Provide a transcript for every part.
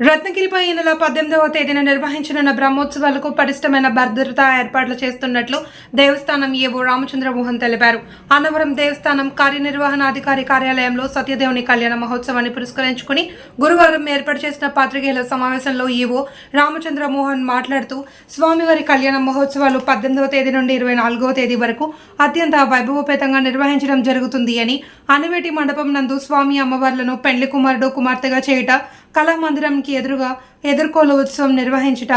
రత్నగిరిపై ఈ నెల పద్దెనిమిదవ తేదీన నిర్వహించనున్న బ్రహ్మోత్సవాలకు పటిష్టమైన భద్రతా ఏర్పాట్లు చేస్తున్నట్లు దేవస్థానం ఏవో రామచంద్ర మోహన్ తెలిపారు. అన్నవరం దేవస్థానం కార్యనిర్వహణాధికారి కార్యాలయంలో సత్యదేవుని కళ్యాణ మహోత్సవాన్ని పురస్కరించుకుని గురువారం ఏర్పాటు చేసిన పాత్రికేయుల సమావేశంలో ఈవో రామచంద్ర మోహన్ మాట్లాడుతూ స్వామివారి కళ్యాణ మహోత్సవాలు పద్దెనిమిదవ తేదీ నుండి ఇరవై నాలుగవ తేదీ వరకు అత్యంత వైభవోపేతంగా నిర్వహించడం జరుగుతుంది అని అనివేటి మండపం నందు స్వామి అమ్మవార్లను పెండ్లి కుమారుడు కుమార్తెగా చేయట కళామందిరంకి ఎదురుగా ఎదుర్కోలు ఉత్సవం నిర్వహించుట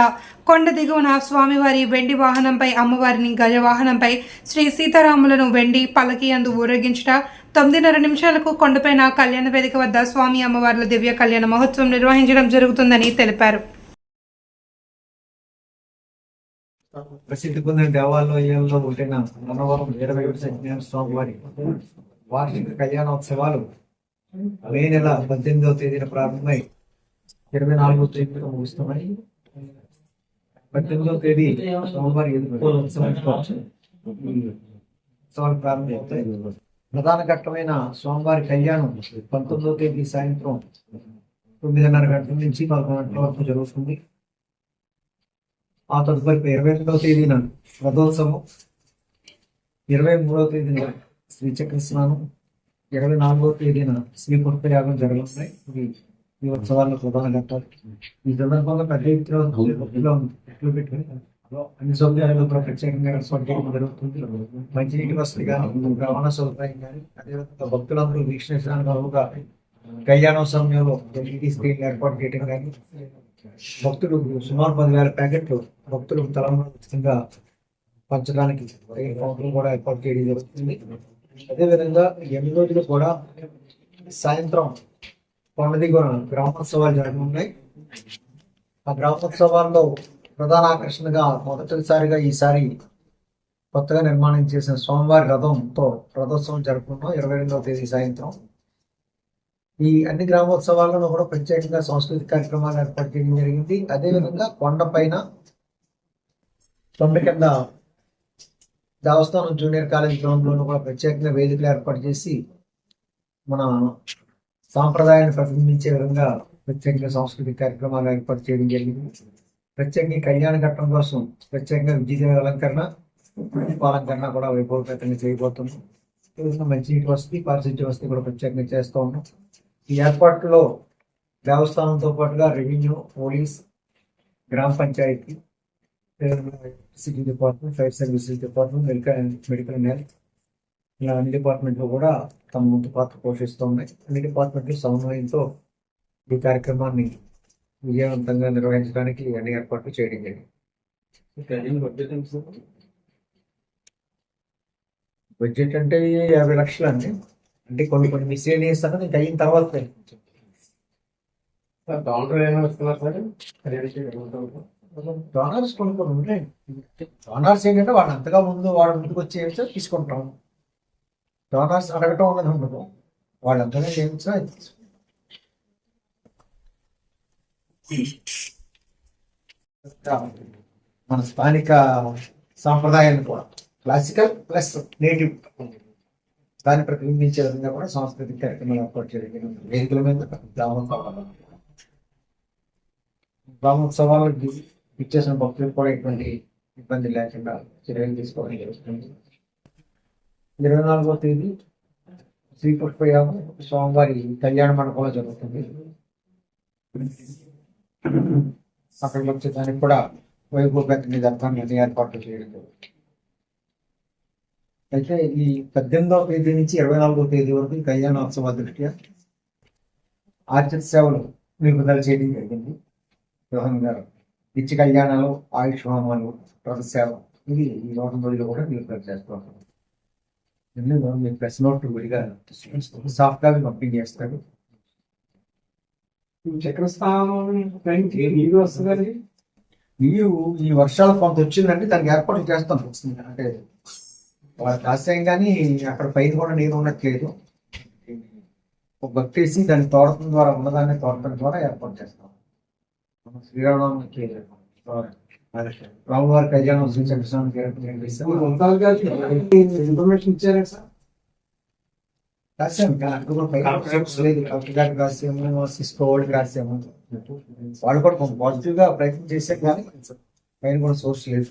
కొండ దిగువన స్వామివారి వెండి వాహనంపై అమ్మవారిని గజవాహనంపై శ్రీ సీతారాములను వెండి పలకి అందు ఊరేగించుట. తొమ్మిదిన్నర నిమిషాలకు కొండపైన కళ్యాణ వేదిక వద్ద స్వామి అమ్మవార్ల దివ్య కళ్యాణ మహోత్సవం నిర్వహించడం జరుగుతుందని తెలిపారు. ప్రసిద్ధి పొందిన దేవాలయంలో ఉండిన మనవరం ఇరవై ఒకటి సత్యనారాయణ స్వామి వారి వార్షిక కళ్యాణోత్సవాలు మే నెల పద్దెనిమిదవ తేదీన ప్రారంభమై ఇరవై నాలుగవ తేదీన ముగుస్తున్నాయి పద్దెనిమిదవ తేదీ సోమవారి ఉత్సవాలు ప్రారంభమవుతాయి. ప్రధాన ఘట్టమైన స్వామివారి కళ్యాణం పంతొమ్మిదవ తేదీ సాయంత్రం తొమ్మిదిన్నర గంటల నుంచి పదకొండు గంటల వరకు జరుగుతుంది. ఆ తదుపరి ఇరవై రెండవ తేదీన రథోత్సవం ఇరవై మూడవ తేదీన శ్రీచక్ర స్నానం ఇరవై నాలుగవ తేదీన శ్రీ పుష్పయాగం జరగనున్నాయి. ఈ ఉత్సవాల్లో ప్రధాన ఘట్టాలు ఈ సందర్భంగా పెద్ద ఎత్తున ఎట్లు పెట్టుకుని అన్ని సౌకర్యాలు కూడా ప్రత్యేకంగా జరుగుతుంది. మంచినీటి వసతి కానీ రవాణా సౌకర్యం కానీ అదేవిధంగా భక్తులందరూ వీక్షించడానికి అవుగా కళ్యాణం సమయంలో ఎల్ఈడి స్క్రీన్ ఏర్పాటు చేయడం కానీ భక్తులు సుమారు పదివేల ప్యాకెట్లు భక్తులు తలంలో ఉచితంగా పంచడానికి కూడా ఏర్పాటు చేయడం జరుగుతుంది. అదేవిధంగా ఎన్ని రోజులు కూడా సాయంత్రం కొండ దిగువన గ్రామోత్సవాలు జరగనున్నాయి ఆ గ్రామోత్సవాల్లో ప్రధాన ఆకర్షణగా మొదటిసారిగా ఈసారి కొత్తగా నిర్మాణం చేసిన స్వామివారి రథంతో రథోత్సవం జరుపుకున్నాం ఇరవై రెండవ తేదీ సాయంత్రం. ఈ అన్ని గ్రామోత్సవాలను కూడా ప్రత్యేకంగా సాంస్కృతిక కార్యక్రమాలు ఏర్పాటు చేయడం జరిగింది. అదేవిధంగా కొండ పైన కొండ కింద దేవస్థానం జూనియర్ కాలేజ్ గ్రౌండ్లోనూ కూడా ప్రత్యేకంగా వేదికలు ఏర్పాటు చేసి మన సాంప్రదాయాన్ని ప్రతిబింబించే విధంగా ప్రత్యేకంగా సాంస్కృతిక కార్యక్రమాలు ఏర్పాటు చేయడం జరిగింది. ప్రత్యేకంగా కళ్యాణ ఘట్టం కోసం ప్రత్యేకంగా విద్యుత్ అలంకరణ అలంకరణ కూడా వైభవపేతంగా చేయబోతుంది ఈ విధంగా మంచినీటి వసతి పారిశుద్ధ్య వసతి కూడా ప్రత్యేకంగా చేస్తూ ఉన్నాం. ఈ ఏర్పాట్లో దేవస్థానంతో పాటుగా రెవెన్యూ పోలీస్ గ్రామ panchayat city department fire services department medical medical and health ఇలా అన్ని డిపార్ట్మెంట్లు కూడా తమ ముందు పాత్ర పోషిస్తూ ఉన్నాయి. అన్ని డిపార్ట్మెంట్లు సమన్వయంతో ఈ కార్యక్రమాన్ని విజయవంతంగా నిర్వహించడానికి అన్ని ఏర్పాట్లు చేయడం జరిగింది. బడ్జెట్ అంటే యాభై లక్షలు అండి. అంటే కొన్ని కొన్ని మిస్లేనియస్ అన్నది ఇంకా అయిన తర్వాత డోనర్స్ కొన్ని కొన్ని ఉన్నాయి డోనర్స్ ఏంటంటే వాళ్ళు అంతగా ముందు వాళ్ళ ముందుకు వచ్చి తీసుకుంటాం డోనర్స్ అడగటం అనేది ఉండదు. వాళ్ళంతా చేయించా మన స్థానిక సాంప్రదాయాన్ని కూడా క్లాసికల్ ప్లస్ నేటివ్ దాన్ని ప్రతిబింబించే విధంగా కూడా సాంస్కృతిక కార్యక్రమాలు ఏర్పాటు చేయడం వేదికల మీద గ్రామోత్సవాలు గ్రామోత్సవాలకు ఇచ్చేసిన భక్తులకు కూడా ఎటువంటి ఇబ్బంది లేకుండా చర్యలు తీసుకోవడం జరుగుతుంది. ఇరవై నాలుగో తేదీ శ్రీ పుష్పయాగం స్వామివారి కళ్యాణ మండపంలో జరుగుతుంది. అక్కడ వచ్చే దానికి కూడా వైభవపేతంగా జరపడానికి ఏర్పాట్లు చేయడం అయితే ఈ పద్దెనిమిదవ తేదీ నుంచి ఇరవై నాలుగో తేదీ వరకు ఈ కళ్యాణోత్సవ దృష్ట్యా ఆర్చిత సేవలు నిలుపుదల చేయడం జరిగింది. రోహన్ గారు నిత్య కళ్యాణాలు ఆయుష్ హోమాలు రథ సేవ ఇది ఈ నూట రోజులు కూడా నిలుపుదల చేస్తాం ఇందులో మీ ప్రెస్ నోట్ విడిగా సాఫ్ట్ కాపీ పంపిణీ చేస్తారు చక్రస్థానం నీరు వస్తుంది నీరు ఈ వర్షాలు కొంత వచ్చిందంటే దానికి ఏర్పాటు చేస్తాం. అంటే ఆశయం కానీ అక్కడ పైన కూడా నీరు ఉండట్లేదు. ఒక భక్తేసి దాన్ని తోడటం ద్వారా ఉన్నదాన్ని తోడటం ద్వారా ఏర్పాటు చేస్తాం. మన శ్రీరామకి రామువారి కళ్యాణం. ఇన్ఫర్మేషన్ ఇచ్చారా సార్? రాసాము కానీ అక్కడ కూడా రాసాము వాళ్ళు కూడా పాజిటివ్గా ప్రయత్నం చేశారు కానీ పైన కూడా సోర్స్ లేదు.